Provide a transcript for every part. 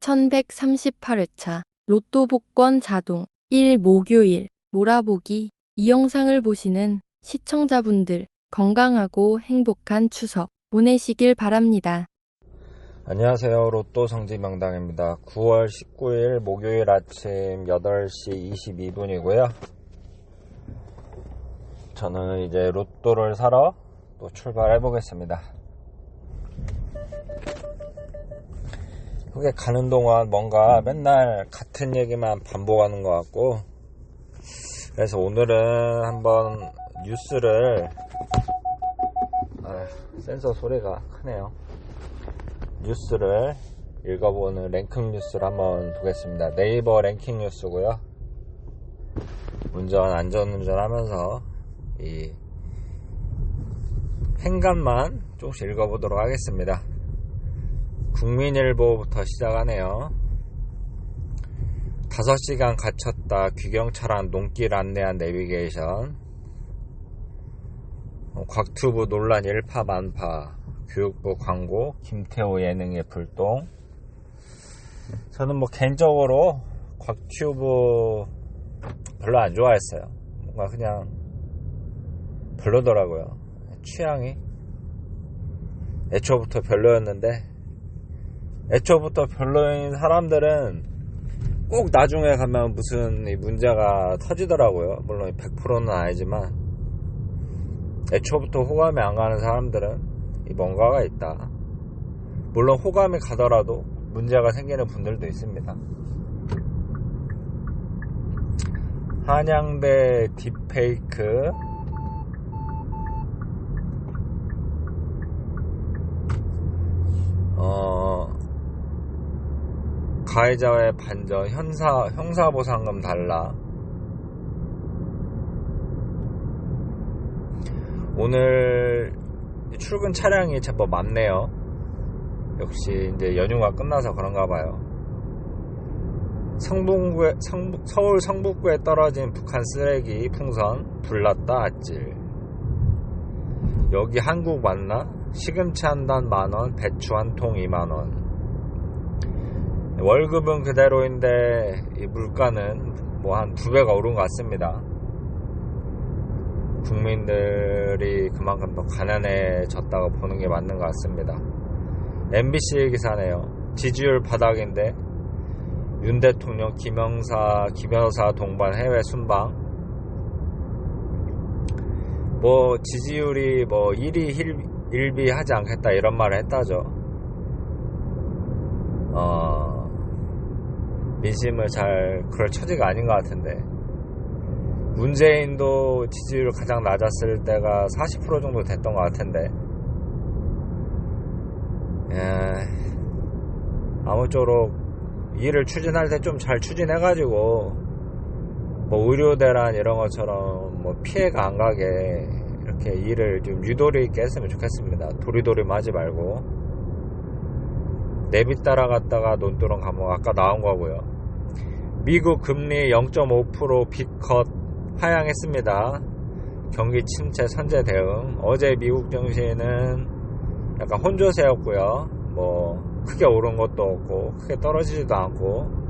1138회차 로또 복권 자동 1 목요일 몰아보기 이 영상을 보시는 시청자분들 건강하고 행복한 추석 보내시길 바랍니다. 안녕하세요. 로또 성지명당입니다. 9월 19일 목요일 아침 8시 22분이고요. 저는 이제 로또를 사러 또 출발해 보겠습니다. 그게 가는 동안 뭔가 맨날 같은 얘기만 반복하는 것 같고 그래서 오늘은 한번 뉴스를 아, 센서 소리가 크네요. 뉴스를 읽어보는 랭킹 뉴스를 한번 보겠습니다. 네이버 랭킹 뉴스고요. 운전 안전운전 하면서 이 행간만 조금씩 읽어보도록 하겠습니다. 국민일보부터 시작하네요. 5시간 갇혔다. 귀경차란 농길 안내한 내비게이션. 어, 곽튜브 논란 일파만파. 교육부 광고. 김태호 예능의 불똥. 저는 뭐 개인적으로 곽튜브 별로 안 좋아했어요. 뭔가 그냥 별로더라고요. 취향이. 애초부터 별로였는데 애초부터 별로인 사람들은 꼭 나중에 가면 무슨 이 문제가 터지더라고요 물론 100%는 아니지만 애초부터 호감이 안 가는 사람들은 이 뭔가가 있다. 물론 호감이 가더라도 문제가 생기는 분들도 있습니다. 한양대 딥페이크 어 가해자의 반전 형사 형사보상금 달라 오늘 출근 차량이 제법 많네요. 역시 이제 연휴가 끝나서 그런가 봐요. 성북구에, 성북, 서울 성북구에 떨어진 북한 쓰레기 풍선 불났다 아찔. 여기 한국 맞나? 시금치 한 단 만원, 배추 한 통 2만원. 월급은 그대로인데 이 물가는 뭐 한 두 배가 오른 것 같습니다. 국민들이 그만큼 더 가난해졌다고 보는 게 맞는 것 같습니다. MBC 기사네요. 지지율 바닥인데 윤 대통령 김영사 김여사 동반 해외 순방 뭐 지지율이 뭐 1위 1비 하지 않겠다 이런 말을 했다죠. 어 민심을 잘 그럴 처지가 아닌 것 같은데. 문재인도 지지율 가장 낮았을 때가 40% 정도 됐던 것 같은데. 예, 아무쪼록 일을 추진할 때 좀 잘 추진해가지고 뭐 의료대란 이런 것처럼 뭐 피해가 안 가게 이렇게 일을 좀 유도리 있게 했으면 좋겠습니다. 도리도리 하지 말고 내비 따라갔다가 논두렁 감옥 아까 나온 거고요. 미국 금리 0.5% 빚컷 하향했습니다. 경기 침체 선제 대응. 어제 미국 증시는 약간 혼조세였고요. 뭐 크게 오른 것도 없고 크게 떨어지지도 않고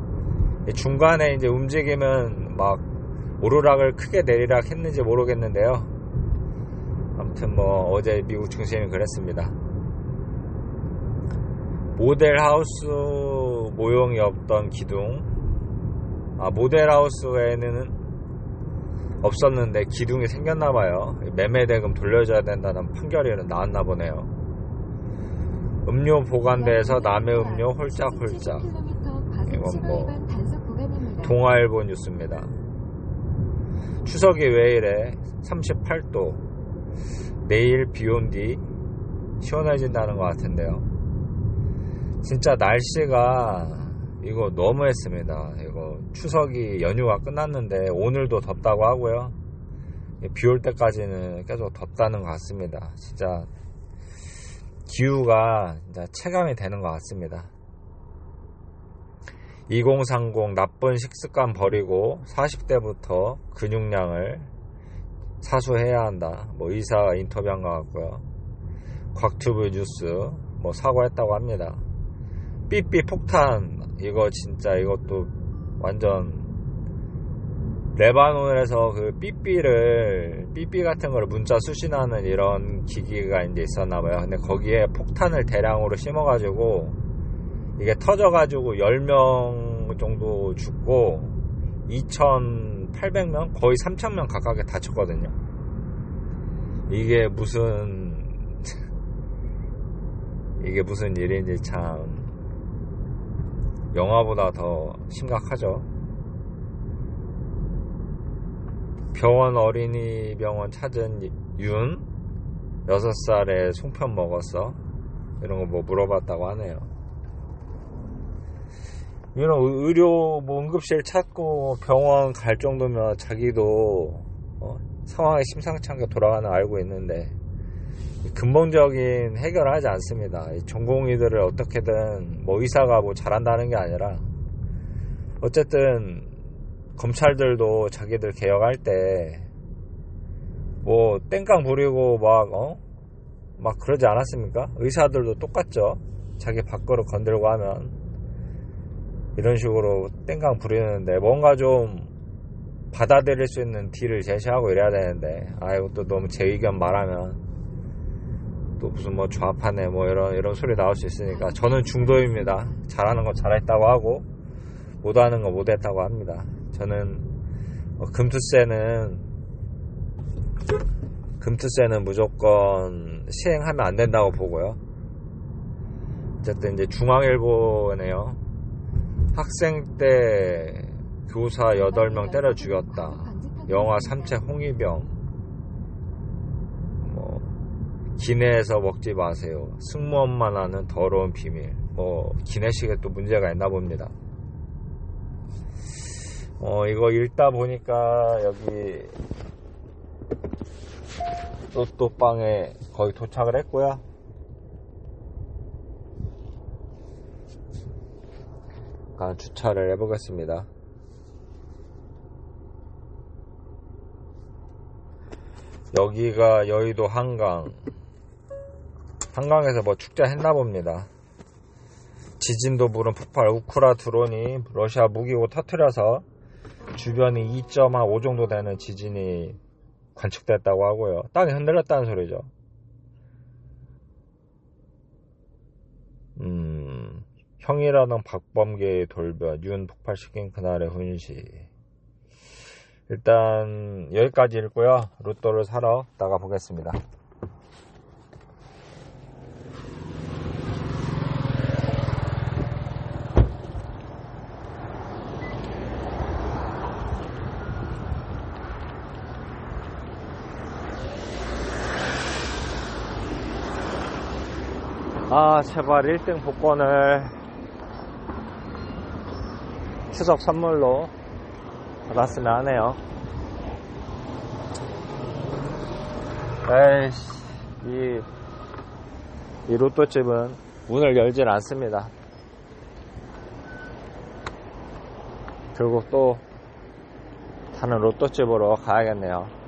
중간에 이제 움직이면 막 오르락을 크게 내리락 했는지 모르겠는데요. 아무튼 뭐 어제 미국 증시는 그랬습니다. 모델하우스 모형이 없던 기둥. 아, 모델하우스에는 없었는데 기둥이 생겼나봐요. 매매 대금 돌려줘야 된다는 판결이 나왔나 보네요. 음료 보관대에서 남의 음료 홀짝홀짝. 이건 뭐 동아일보 뉴스입니다. 추석이 왜 이래? 38도. 내일 비 온 뒤 시원해진다는 것 같은데요. 진짜 날씨가 이거 너무했습니다. 이거 추석이 연휴가 끝났는데 오늘도 덥다고 하고요. 비 올 때까지는 계속 덥다는 것 같습니다. 진짜 기후가 진짜 체감이 되는 것 같습니다. 2030 나쁜 식습관 버리고 40대부터 근육량을 사수해야 한다. 뭐 의사 인터뷰한 것 같고요. 곽튜브 뉴스 뭐 사과했다고 합니다. 삐삐 폭탄 이거 진짜 이것도 완전 레바논에서 그 삐삐를 삐삐 같은 걸 문자 수신하는 이런 기기가 이제 있었나 봐요. 근데 거기에 폭탄을 대량으로 심어 가지고 이게 터져 가지고 10명 정도 죽고 2,800명 거의 3,000명 가깝게 다쳤거든요. 이게 무슨 이게 무슨 일인지 참 영화보다 더 심각하죠. 병원 어린이 병원 찾은 윤 6살에 송편 먹었어 이런 거 뭐 물어봤다고 하네요 이런 의- 의료 뭐 응급실 찾고 병원 갈 정도면 자기도 어, 상황이 심상치 않게 돌아가는 거 알고 있는데 근본적인 해결을 하지 않습니다. 이 전공의들을 어떻게든 뭐 의사가 뭐 잘한다는 게 아니라 어쨌든 검찰들도 자기들 개혁할 때 뭐 땡깡 부리고 막 어? 막 그러지 않았습니까? 의사들도 똑같죠. 자기 밥그릇 건들고 하면 이런 식으로 땡깡 부리는데 뭔가 좀 받아들일 수 있는 딜을 제시하고 이래야 되는데 아 이것도 너무 제 의견 말하면 또 무슨 뭐 좌파네 뭐 이런 이런 소리 나올 수 있으니까 저는 중도입니다. 잘하는 거 잘했다고 하고 못하는 거 못했다고 합니다. 저는 어, 금투세는 금투세는 무조건 시행하면 안 된다고 보고요. 어쨌든 이제 중앙일보네요. 학생 때 교사 8명 때려 죽였다. 영화 삼채 홍위병. 뭐 기내에서 먹지 마세요. 승무원만 하는 더러운 비밀. 뭐 기내식에 또 문제가 있나 봅니다. 어 이거 읽다 보니까 여기 로또방에 거의 도착을 했고요. 잠깐 주차를 해보겠습니다. 여기가 여의도 한강. 한강에서 뭐 축제 했나 봅니다. 지진도 부른 폭발 우크라 드론이 러시아 무기고 터트려서 주변이 2.5 정도 되는 지진이 관측됐다고 하고요. 땅이 흔들렸다는 소리죠. 음, 형이라는 박범계의 돌변, 윤 폭발시킨 그날의 훈시. 일단 여기까지 읽고요. 로또를 사러 나가 보겠습니다. 아, 제발 1등 복권을 추석 선물로 받았으면 하네요. 에이씨, 이, 이 로또집은 문을 열질 않습니다. 결국 또 다른 로또집으로 가야겠네요.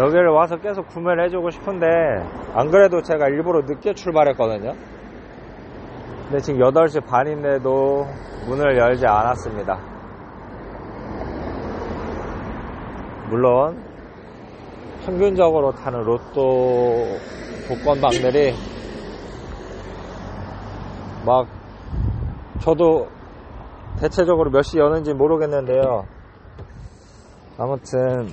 여기를 와서 계속 구매를 해주고 싶은데 안 그래도 제가 일부러 늦게 출발했거든요. 근데 지금 8시 반인데도 문을 열지 않았습니다. 물론 평균적으로 타는 로또 복권방들이 막 저도 대체적으로 몇 시 여는지 모르겠는데요. 아무튼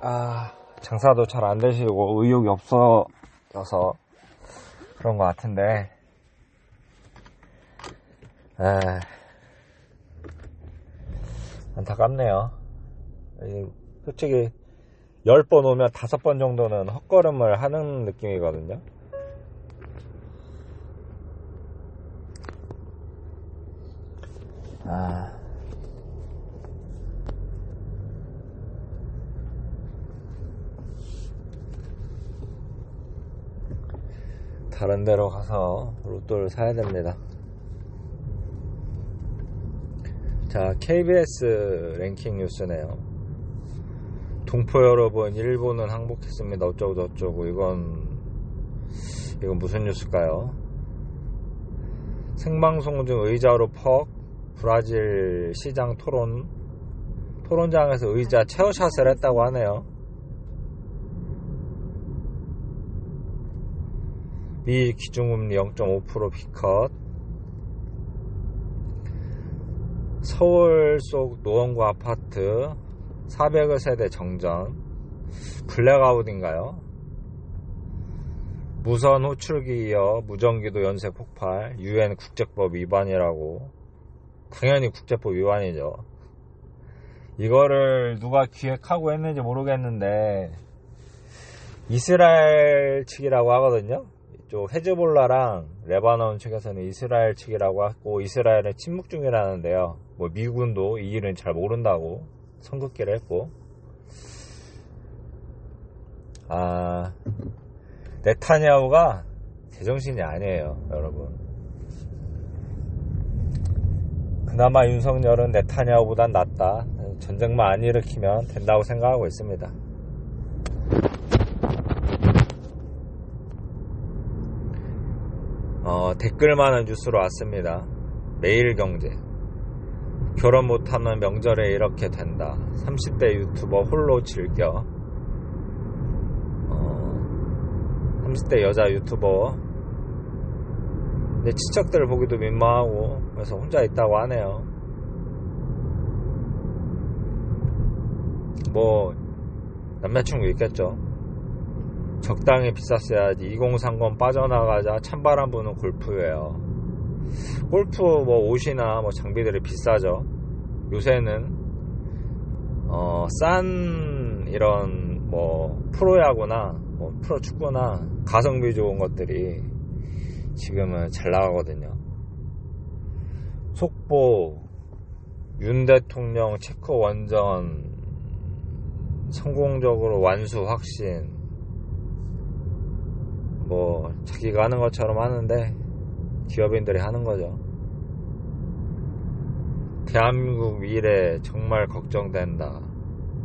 아, 장사도 잘 안 되시고 의욕이 없어서 그런 것 같은데, 에, 안타깝네요. 이, 솔직히 10번 오면 5번 정도는 헛걸음을 하는 느낌이거든요. 아. 다른 데로 가서 로또를 사야 됩니다. 자, KBS 랭킹 뉴스네요. 동포 여러분, 일본은 항복했습니다. 어쩌고 저쩌고. 이건, 이건 무슨 뉴스일까요? 생방송 중 의자로 퍽 브라질 시장 토론 토론장에서 의자 체어샷을 했다고 하네요. 미 기준금리 0.5% 비컷. 서울 속 노원구 아파트 400여 세대 정전. 블랙아웃인가요? 무선 호출기 이어 무전기도 연쇄 폭발 UN 국제법 위반이라고. 당연히 국제법 위반이죠. 이거를 누가 기획하고 했는지 모르겠는데 이스라엘 측이라고 하거든요. 이 쪽 헤즈볼라랑 레바논 측에서는 이스라엘 측이라고 하고 이스라엘은 침묵 중이라는데요 뭐 미군도 이 일은 잘 모른다고 선긋기를 했고 아 네타냐후가 제정신이 아니에요, 여러분. 그나마 윤석열은 네타냐후보단 낫다. 전쟁만 안 일으키면 된다고 생각하고 있습니다. 어, 댓글 많은 뉴스로 왔습니다. 매일경제. 결혼 못하면 명절에 이렇게 된다. 30대 유튜버 홀로 즐겨. 30대 여자 유튜버 근데 친척들 보기도 민망하고 그래서 혼자 있다고 하네요 뭐 남자친구 있겠죠 적당히 비쌌어야지. 2030 빠져나가자. 찬바람 부는 골프예요. 골프 뭐 옷이나 뭐 장비들이 비싸죠. 요새는 어, 싼 이런 뭐 프로야구나 뭐 프로 축구나 가성비 좋은 것들이 지금은 잘 나가거든요. 속보 윤 대통령 체크 원전 성공적으로 완수 확신 뭐 자기가 하는 것처럼 하는데 기업인들이 하는 거죠. 대한민국 미래 정말 걱정된다.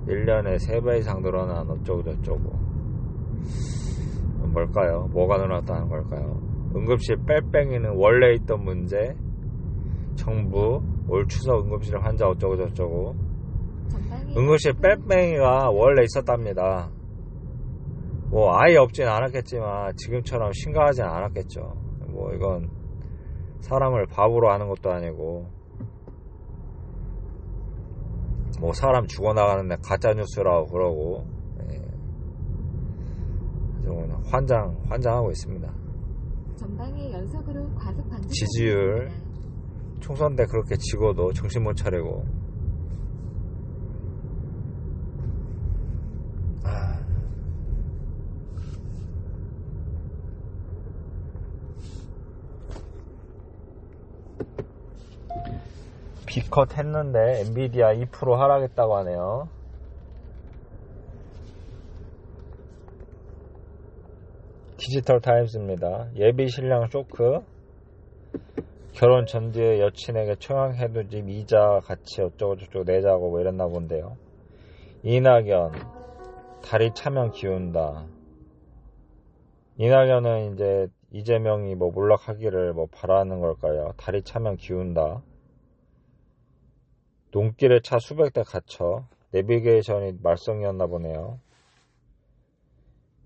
1년에 3배 이상 늘어난 어쩌고저쩌고. 뭘까요? 뭐가 늘어났다는 걸까요? 응급실 뺄뺑이는 원래 있던 문제, 정부, 올 추석 응급실 환자 어쩌고저쩌고. 응급실 뺄뺑이가 원래 있었답니다. 뭐 아예 없진 않았겠지만 지금처럼 심각하진 않았겠죠. 뭐 이건 사람을 바보로 하는 것도 아니고 뭐 사람 죽어나가는데 가짜뉴스라고 그러고 예. 좀 환장 환장하고 있습니다. 전방에 연속으로 과속 방지 지지율. 총선 때 그렇게 지고도 정신 못 차리고 아. 비컷 했는데 엔비디아 2% 하락했다고 하네요. 디지털 타임스입니다. 예비 신랑 쇼크. 결혼 전 뒤에 여친에게 청약해둔 이자 같이 어쩌고저쩌고 내자고 뭐 이랬나 본데요. 이낙연 다리 차면 기운다. 이낙연은 이제 이재명이 뭐 몰락하기를 뭐 바라는 걸까요? 다리 차면 기운다. 논길에 차 수백 대 갇혀 내비게이션이 말썽이었나 보네요.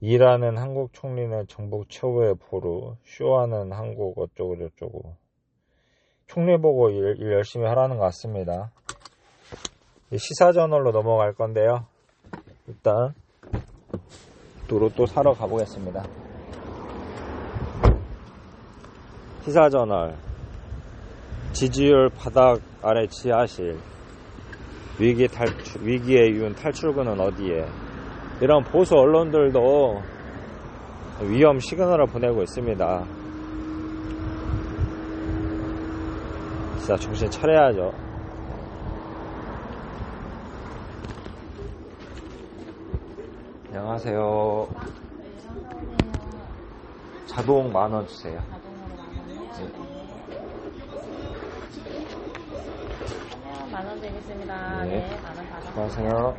일하는 한국 총리는 정부 최후의 보루, 쇼하는 한국 어쩌고 저쩌고. 총리 보고 일, 일 열심히 하라는 것 같습니다. 시사저널로 넘어갈 건데요. 일단 도로 또 사러 가보겠습니다. 시사저널 지지율 바닥 아래 지하실 위기 탈출, 위기의 이윤 탈출구는 어디에 이런 보수 언론들도 위험 시그널을 보내고 있습니다. 진짜 정신 차려야죠. 안녕하세요. 자동 만원 주세요. 만원 되겠습니다. 네. 네. 수고하세요.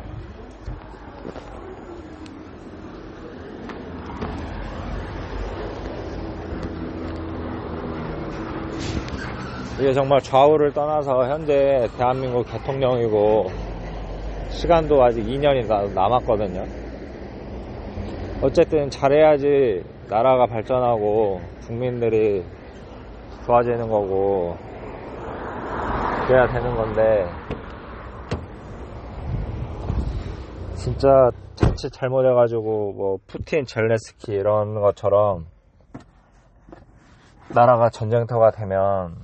이게 정말 좌우를 떠나서 현재 대한민국 대통령이고 시간도 아직 2년이 남았거든요. 어쨌든 잘해야지 나라가 발전하고 국민들이 좋아지는 거고 그래야 되는 건데 진짜 자칫 잘못해가지고 뭐 푸틴 젤레스키 이런 것처럼 나라가 전쟁터가 되면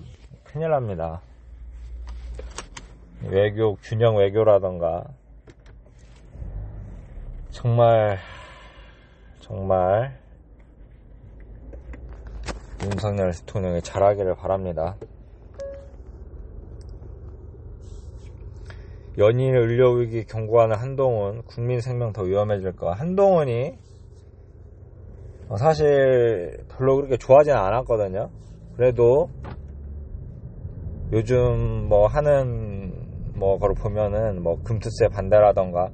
큰일 납니다. 외교 균형 외교라던가 정말 정말 윤석열 대통령이 잘하기를 바랍니다. 연일 의료위기 경고하는 한동훈 국민 생명 더 위험해질까 한동훈이 어, 사실 별로 그렇게 좋아하진 않았거든요. 그래도 요즘 뭐 하는 뭐 거를 보면은 뭐 금투세 반대라던가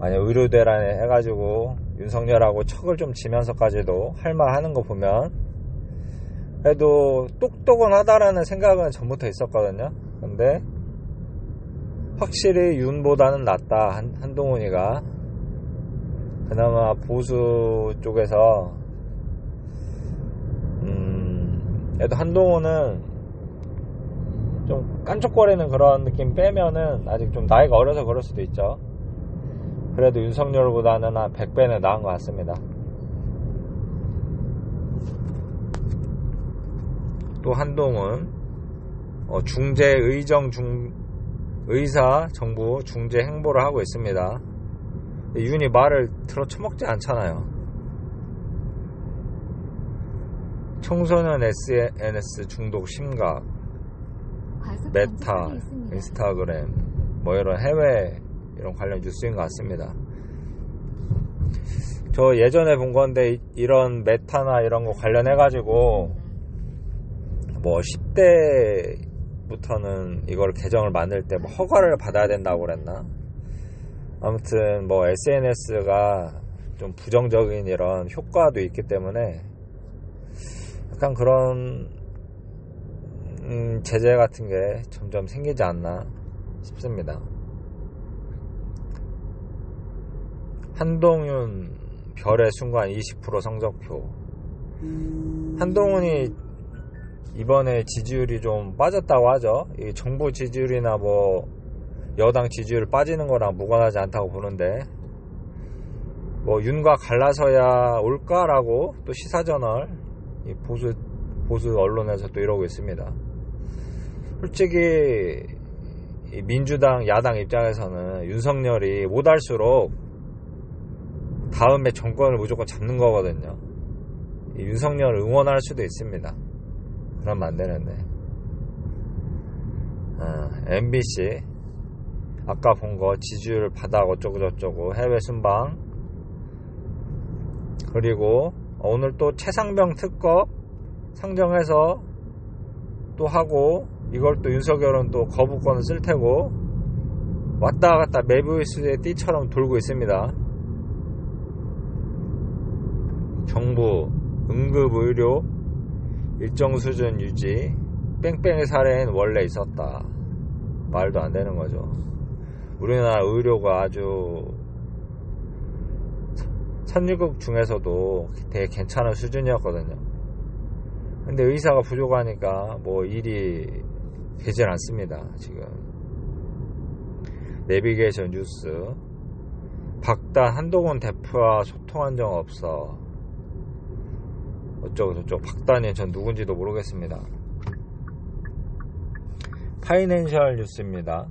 아니 의료대란에 해가지고 윤석열하고 척을 좀 지면서까지도 할 말 하는 거 보면 그래도 똑똑은 하다라는 생각은 전부터 있었거든요. 근데 확실히 윤보다는 낫다 한, 한동훈이가. 그나마 보수 쪽에서 음 그래도 한동훈은 좀 깐족거리는 그런 느낌 빼면은 아직 좀 나이가 어려서 그럴 수도 있죠. 그래도 윤석열보다는 한 100배는 나은 것 같습니다. 또 한동훈. 어, 중재 의정 중 의사 정부 중재 행보를 하고 있습니다. 윤이 말을 들어 처먹지 않잖아요. 청소년 SNS 중독 심각, 메타. 인스타그램, 뭐 이런 해외 이런 관련 뉴스인 것 같습니다. 저 예전에 본 건데 이- 이런 메타나 이런 거 관련해 가지고 뭐 10대 부터는 이걸 계정을 만들 때 뭐 허가를 받아야 된다고 그랬나? 아무튼 뭐 SNS가 좀 부정적인 이런 효과도 있기 때문에 약간 그런 음, 제재 같은 게 점점 생기지 않나 싶습니다. 한동윤 별의 순간 20% 성적표. 한동훈이 이번에 지지율이 좀 빠졌다고 하죠. 이 정부 지지율이나 뭐 여당 지지율 빠지는 거랑 무관하지 않다고 보는데 뭐 윤과 갈라서야 올까라고 또 시사저널 이 보수 보수 언론에서 또 이러고 있습니다. 솔직히 이 민주당 야당 입장에서는 윤석열이 못할수록 다음에 정권을 무조건 잡는 거거든요. 이 윤석열을 응원할 수도 있습니다. 그러면 안 되는데. 어, MBC 아까 본 거 지지율 바닥 어쩌고 저쩌고 해외 순방 그리고 오늘 또 최상병 특검 상정해서 또 하고 이걸 또 윤석열은 또 거부권을 쓸 테고 왔다 갔다 메비우스의 띠처럼 돌고 있습니다. 정부 응급의료 일정 수준 유지 뺑뺑이 사례는 원래 있었다. 말도 안 되는 거죠. 우리나라 의료가 아주 선진국 중에서도 되게 괜찮은 수준이었거든요. 근데 의사가 부족하니까 뭐 일이 되질 않습니다. 지금 내비게이션 뉴스 박단 한동훈 대표와 소통한 적 없어. 어쩌고 저쩌고 박단이 전 누군지도 모르겠습니다. 파이낸셜 뉴스입니다.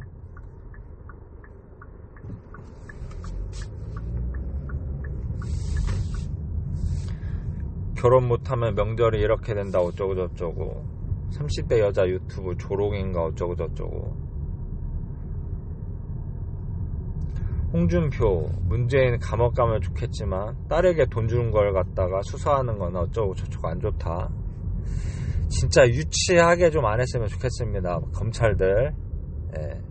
결혼 못하면 명절이 이렇게 된다 어쩌고 저쩌고 30대 여자 유튜브 조롱인가 어쩌고 저쩌고 홍준표 문재인 감옥 가면 좋겠지만 딸에게 돈 주는 걸 갖다가 수사하는 건 어쩌고 저쩌고 안 좋다 진짜 유치하게 좀 안 했으면 좋겠습니다 검찰들 예.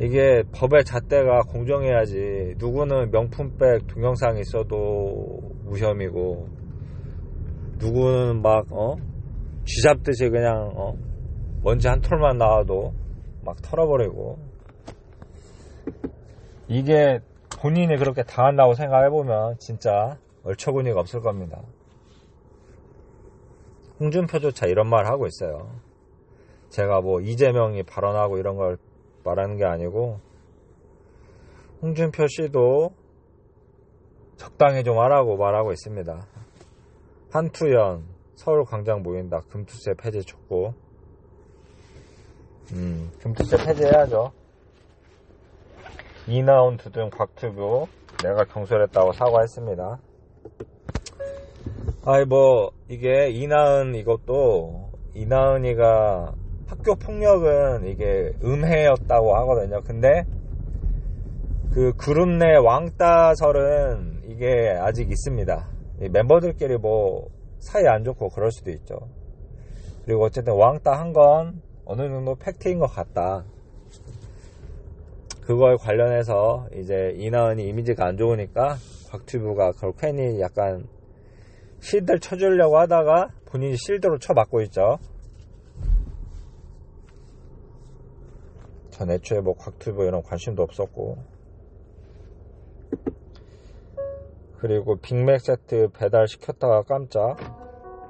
이게 법의 잣대가 공정해야지 누구는 명품백 동영상 있어도 무혐의고 누구는 막, 어? 쥐잡듯이 그냥, 어? 먼지 한 톨만 나와도 막 털어버리고. 이게 본인이 그렇게 당한다고 생각해보면 진짜 얼처구니가 없을 겁니다. 홍준표조차 이런 말 하고 있어요. 제가 뭐 이재명이 발언하고 이런 걸 말하는 게 아니고 홍준표 씨도 적당히 좀 하라고 말하고 있습니다. 한투연 서울 광장 모인다 금투세 폐지 촉구 음 금투세 폐지해야죠. 이나온 두둥 곽튜브 내가 경솔했다고 사과했습니다. 아이 뭐 이게 이나은 이것도 이나은이가 학교 폭력은 이게 음해였다고 하거든요. 근데 그 그룹 내 왕따설은 이게 아직 있습니다. 이 멤버들끼리 뭐 사이 안 좋고 그럴 수도 있죠. 그리고 어쨌든 왕따 한 건 어느 정도 팩트인 것 같다. 그거에 관련해서 이제 이나은이 이미지가 안 좋으니까 곽튜브가 그걸 괜히 약간 실드를 쳐주려고 하다가 본인이 실드로 쳐맞고 있죠. 전 애초에 뭐 곽튜브 이런 관심도 없었고. 그리고 빅맥 세트 배달 시켰다가 깜짝.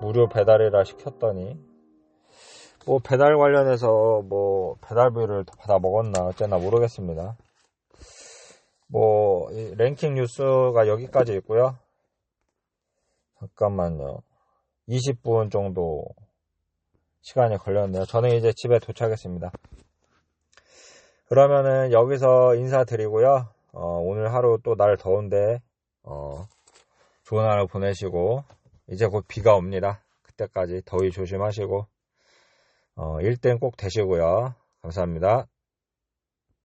무료 배달이라 시켰더니 뭐 배달 관련해서 뭐 배달비를 더 받아 먹었나 어쨌나 모르겠습니다. 뭐이 랭킹 뉴스가 여기까지 있고요. 잠깐만요. 20분 정도 시간이 걸렸네요. 저는 이제 집에 도착했습니다. 그러면은 여기서 인사드리고요. 어, 오늘 하루 또 날 더운데 어, 좋은 하루 보내시고 이제 곧 비가 옵니다. 그때까지 더위 조심하시고 어, 1등 꼭 되시고요. 감사합니다.